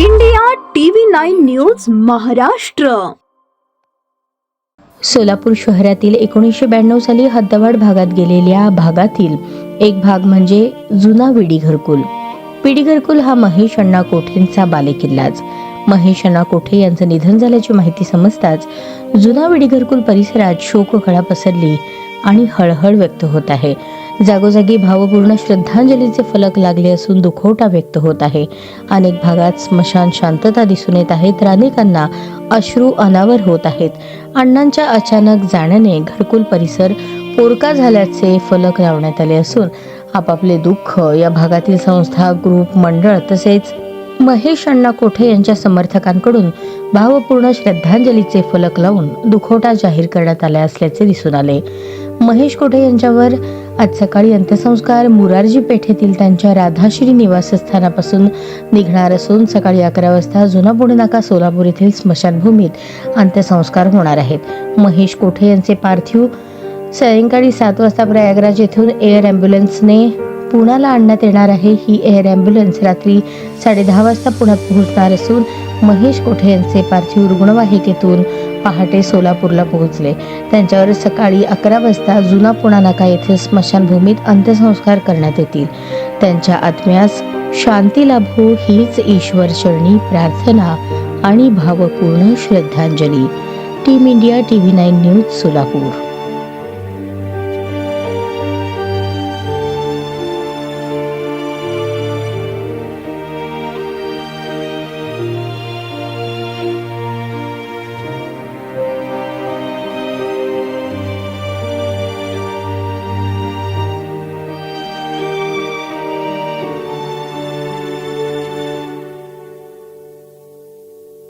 India TV nine news Maharashtra. Solapur शहरातील एकोणीसशे ब्याण्णव साली हद्दवाड भागात गेलेल्या भागातील एक भाग म्हणजे जुना विडी घरकुल. विडी घरकुल हा महेश अण्णा कोठेंचा बालेकिल्लाच. महेश अण्णा कोठे यांचं निधन झाल्याची माहिती समजताच जुना विडीघरकुल परिसरात शोककळा पसरली आणि हळहळ व्यक्त होत आहे. जागोजागी भावपूर्ण श्रद्धांजलीचे फलक लागले असून दुखवटा व्यक्त होत आहे. अनेक भागात स्मशान शांतता दिसून येत आहे तर अनेकांना अश्रू अनावर होत आहेत. अण्णांच्या अचानक जाण्याने घरकुल परिसर पोरका झाल्याचे फलक लावण्यात आले असून आपापले दुःख या भागातील संस्था ग्रुप मंडळ तसेच महेश अण्णा कोठे यांच्या समर्थकांकडून भावपूर्ण श्रद्धांजलीचे फलक लावून दुखवटा जाहीर करण्यात आला असल्याचे दिसून आले. महेश कोठे यांच्यावर आज सकाळी अंत्यसंस्कार मुरारजी पेठेतील त्यांच्या राधाश्री निवासस्थानापासून निघणार असून सकाळी अकरा वाजता जुना पुणे नाका सोलापूर येथील स्मशानभूमीत अंत्यसंस्कार होणार आहेत. महेश कोठे यांचे पार्थिव सायंकाळी सात वाजता प्रयागराज येथून एअर ॲम्ब्युलन्सने पुण्याला आणण्यात येणार आहे ही एअर ॲम्ब्युलन्स रात्री साडेदहा वाजता पुण्यात पोहोचणार असून महेश कोठे यांचे पार्थिव रुग्णवाहिकेतून पहाटे सोलापूरला पोहोचले. त्यांच्यावर सकाळी अकरा वाजता जुना पुणा नाका येथील स्मशानभूमीत अंत्यसंस्कार करण्यात येतील. त्यांच्या आत्म्यास शांती लाभो हीच ईश्वर चरणी प्रार्थना आणि भावपूर्ण श्रद्धांजली. Team India T V nine news Solapur.